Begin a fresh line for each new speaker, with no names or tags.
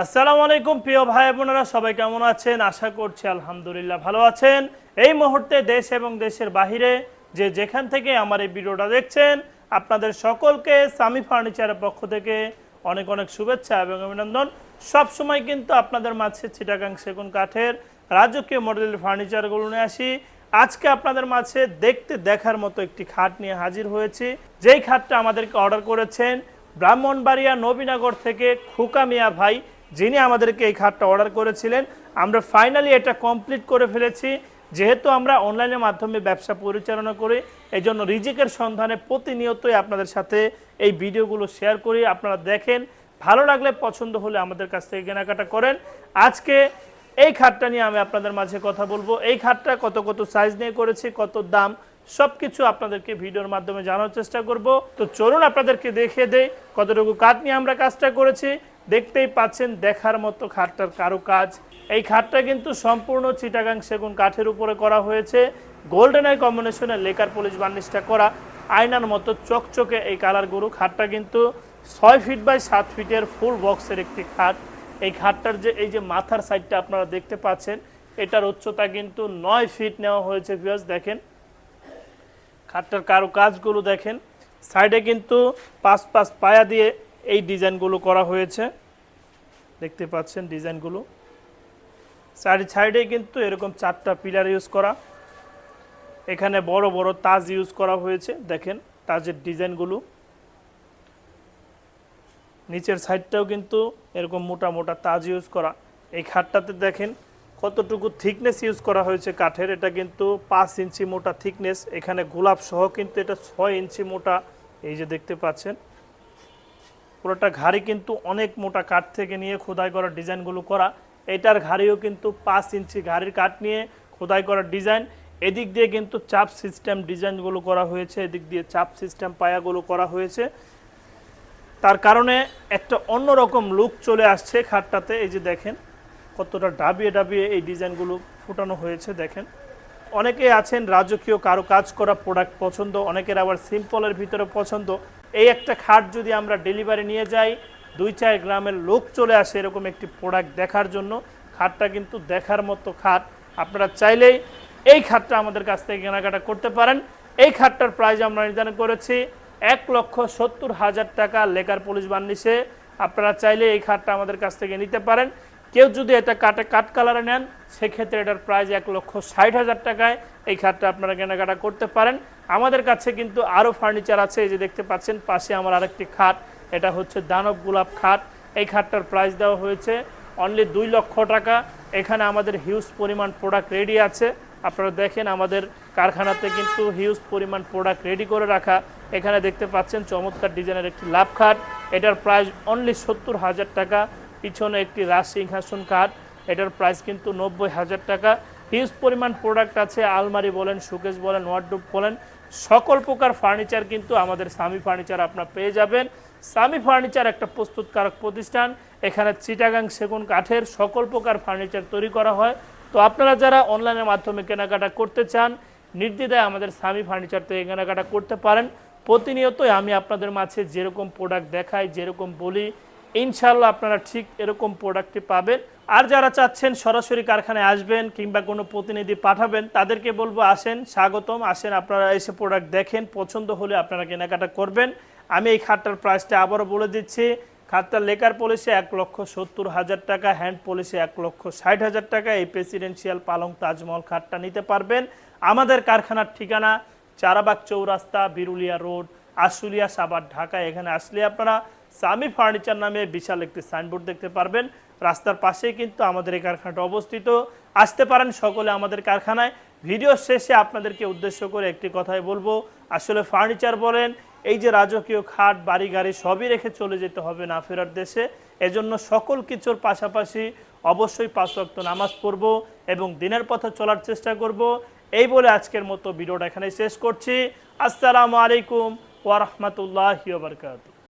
আসসালামু আলাইকুম, প্রিয় ভাই বোনেরা, সবাই কেমন আছেন? আশা করছি আলহামদুলিল্লাহ ভালো আছেন। এই মুহূর্তে দেশ এবং দেশের বাহিরে যে যেখান থেকে আমার এই ভিডিওটা দেখছেন, আপনাদের সকলকে সামি ফার্নিচারের পক্ষ থেকে অনেক অনেক শুভেচ্ছা এবং অভিনন্দন। সব সময় কিন্তু আপনাদের মাঝে চিটাগাং সেগুন কাঠের রাজকীয় মডেলের ফার্নিচারগুলো নিয়ে আসি। আজকে আপনাদের মাঝে দেখতে দেখার মতো একটি খাট নিয়ে হাজির হয়েছি। যেই খাটটা আমাদেরকে অর্ডার করেছেন ব্রাহ্মণবাড়িয়া নবীনগর থেকে খুকা মিয়া ভাই। যিনি আমাদেরকে এই খাটটা অর্ডার করেছিলেন, আমরা ফাইনালি এটা কমপ্লিট করে ফেলেছি। যেহেতু আমরা অনলাইনের মাধ্যমে ব্যবসা পরিচালনা করি এই জন্য রিজিকের সন্ধানে প্রতিনিয়তই আপনাদের সাথে এই ভিডিওগুলো শেয়ার করি। আপনারা দেখেন, ভালো লাগলে পছন্দ হলে আমাদের কাছ থেকে কেনাকাটা করেন। আজকে এই খাটটা নিয়ে আমি আপনাদের মাঝে কথা বলব। এই খাটটা কত কত সাইজ নিয়ে করেছি, কত দাম সব কিছু আপনাদেরকে ভিডিওর মাধ্যমে জানার চেষ্টা করব। তো চলুন আপনাদেরকে দেখিয়ে দেই কতটুকু কাঠ নিয়ে আমরা কাজটা করেছি। দেখতেই পাচ্ছেন দেখার মতো খাটটার কারও কাজ এই খাটটা কিন্তু সম্পূর্ণ চিটাগাং সেগুন কাঠের উপরে করা হয়েছে। গোল্ডেন আই কম্বিনেশনের লেকার পলিশ বার্নিশটা করা। আয়নার মতো চকচকে এই কালারগুলো খাটটা কিন্তু ছয় ফিট বাই সাত ফিটের ফুল বক্সের একটি খাট। এই খাটটার যে, এই যে মাথার সাইডটা আপনারা দেখতে পাচ্ছেন, এটার উচ্চতা কিন্তু নয় ফিট নেওয়া হয়েছে ভিউয়ার্স দেখেন। খাটটার কারও কাজগুলো দেখেন। সাইডে কিন্তু পাঁচ পাঁচ পায়া দিয়ে এই ডিজাইনগুলো করা হয়েছে। দেখতে পাচ্ছেন ডিজাইনগুলো। সাইড সাইডে কিন্তু এরকম চারটা পিলার ইউজ করা। এখানে বড় বড় তাজ ইউজ করা হয়েছে। দেখেন তাজের ডিজাইনগুলো। নিচের সাইডটাও কিন্তু এরকম মোটা মোটা তাজ ইউজ করা। এই খাটটাতে দেখেন কতটুকু থিকনেস ইউজ করা হয়েছে কাঠের। এটা কিন্তু পাঁচ ইঞ্চি মোটা থিকনেস। এখানে গোলাপ সহ কিন্তু এটা ছয় ইঞ্চি মোটা। এই যে দেখতে পাচ্ছেন। পুরোটা ঘাড়ি কিন্তু অনেক মোটা কাঠ থেকে নিয়ে খোদাই করা ডিজাইনগুলো করা। এটার ঘাড়িও কিন্তু পাঁচ ইঞ্চি ঘাড়ির কাঠ নিয়ে খোদাই করা ডিজাইন। এদিক দিয়ে কিন্তু চাপ সিস্টেম ডিজাইনগুলো করা হয়েছে, এদিক দিয়ে চাপ সিস্টেম পায়াগুলো করা হয়েছে। তার কারণে একটা অন্যরকম লুক চলে আসছে খাটটাতে, এই যে দেখেন কতটা ডাবিয়ে ডাবিয়ে এই ডিজাইনগুলো ফুটানো হয়েছে, দেখেন। অনেকে আছেন রাজকীয়, কারও কাজ করা প্রোডাক্ট পছন্দ, অনেকের আবার সিম্পলের ভিতরে পছন্দ। এই একটা খাট যদি আমরা ডেলিভারি নিয়ে যাই, দুই চার গ্রামের লোক চলে আসে এরকম একটি প্রোডাক্ট দেখার জন্য। খাটটা কিন্তু দেখার মতো খাট। আপনারা চাইলেই এই খাটটা আমাদের কাছ থেকে কেনাকাটা করতে পারেন। এই খাটটার প্রাইস আমরা নির্ধারণ করেছি এক লক্ষ সত্তর হাজার টাকা লেকার পুলিশ বান্নিশে আপনারা চাইলে এই খাটটা আমাদের কাছ থেকে নিতে পারেন। কেউ যদি এটা কাটে কাট কালারে নেন, সেক্ষেত্রে এটার প্রাইস এক লক্ষ ষাট হাজার টাকায় এই খাটটা আপনারা কেনাকাটা করতে পারেন। আমাদের কাছে কিন্তু আরও ফার্নিচার আছে, এই যে দেখতে পাচ্ছেন, পাশে আমার আরেকটি খাট, এটা হচ্ছে দানব গোলাপ খাট। এই খাটটার প্রাইস দেওয়া হয়েছে অনলি দুই লক্ষ টাকা। এখানে আমাদের হিউজ পরিমাণ প্রোডাক্ট রেডি আছে। আপনারা দেখেন আমাদের কারখানাতে কিন্তু হিউজ পরিমাণ প্রোডাক্ট রেডি করে রাখা। এখানে দেখতে পাচ্ছেন চমৎকার ডিজাইনের একটি লাভ খাট। এটার প্রাইস অনলি সত্তর হাজার টাকা। পিছনে একটি রাজ সিংহাসন কাঠ এটার প্রাইস কিন্তু নব্বই হাজার টাকা। হিউজ পরিমাণ প্রোডাক্ট আছে, আলমারি বলেন সুকেশ বলেন ওয়ার্ডরোব বলেন। সকল প্রকার ফার্নিচার কিন্তু আমাদের স্বামী ফার্নিচার আপনার পেয়ে যাবেন। স্বামী ফার্নিচার একটা প্রস্তুতকারক প্রতিষ্ঠান, এখানে চিটাগাং সেগুন কাঠের সকল প্রকার ফার্নিচার তৈরি করা হয়। তো আপনারা যারা অনলাইনের মাধ্যমে কেনাকাটা করতে চান, নির্দ্বিধায় আমাদের স্বামী ফার্নিচার থেকে কেনাকাটা করতে পারেন। প্রতিনিয়তই আমি আপনাদের মাঝে যেরকম প্রোডাক্ট দেখাই, যেরকম বলি ইনশাল্লাহ আপনারা ঠিক এরকম প্রোডাক্টটি পাবেন। আর যারা চাচ্ছেন সরাসরি কারখানায় আসবেন কিংবা কোনো প্রতিনিধি পাঠাবেন, তাদেরকে বলব আসেন, স্বাগতম। আসেন, আপনারা এসে প্রোডাক্ট দেখেন, পছন্দ হলে আপনারা কেনাকাটা করবেন। আমি এই খাটটার প্রাইসটা আবারও বলে দিচ্ছি। খাটটার লেকার পলিসে এক লক্ষ সত্তর হাজার টাকা হ্যান্ড পলিসে এক লক্ষ ষাট হাজার টাকা। এই প্রেসিডেন্সিয়াল পালং তাজমহল খাটটা নিতে পারবেন। আমাদের কারখানার ঠিকানা চারাবাগ চৌরাস্তা, বিরুলিয়া রোড, আশুলিয়া সাবার ঢাকা। এখানে আসলে আপনারা সামি ফার্নিচার নামে বিশাল একটি সাইনবোর্ড দেখতে পারবেন। রাস্তার পাশেই কিন্তু আমাদের এই কারখানাটা অবস্থিত। আসতে পারেন সকলে আমাদের কারখানায়। ভিডিও শেষে আপনাদেরকে উদ্দেশ্য করে একটি কথাই বলব। আসলে ফার্নিচার বলেন, এই যে রাজকীয় খাট, বাড়ি, গাড়ি সবই রেখে চলে যেতে হবে না ফেরার দেশে। এজন্য সকল কিছুর পাশাপাশি অবশ্যই পাঁচ ওয়াক্ত নামাজ পড়ব এবং দিনের পথে চলার চেষ্টা করব। এই বলে আজকের মতো ভিডিওটা এখানে শেষ করছি। আসসালামু আলাইকুম ওয়া রাহমাতুল্লাহি ওয়া বারাকাতুহু।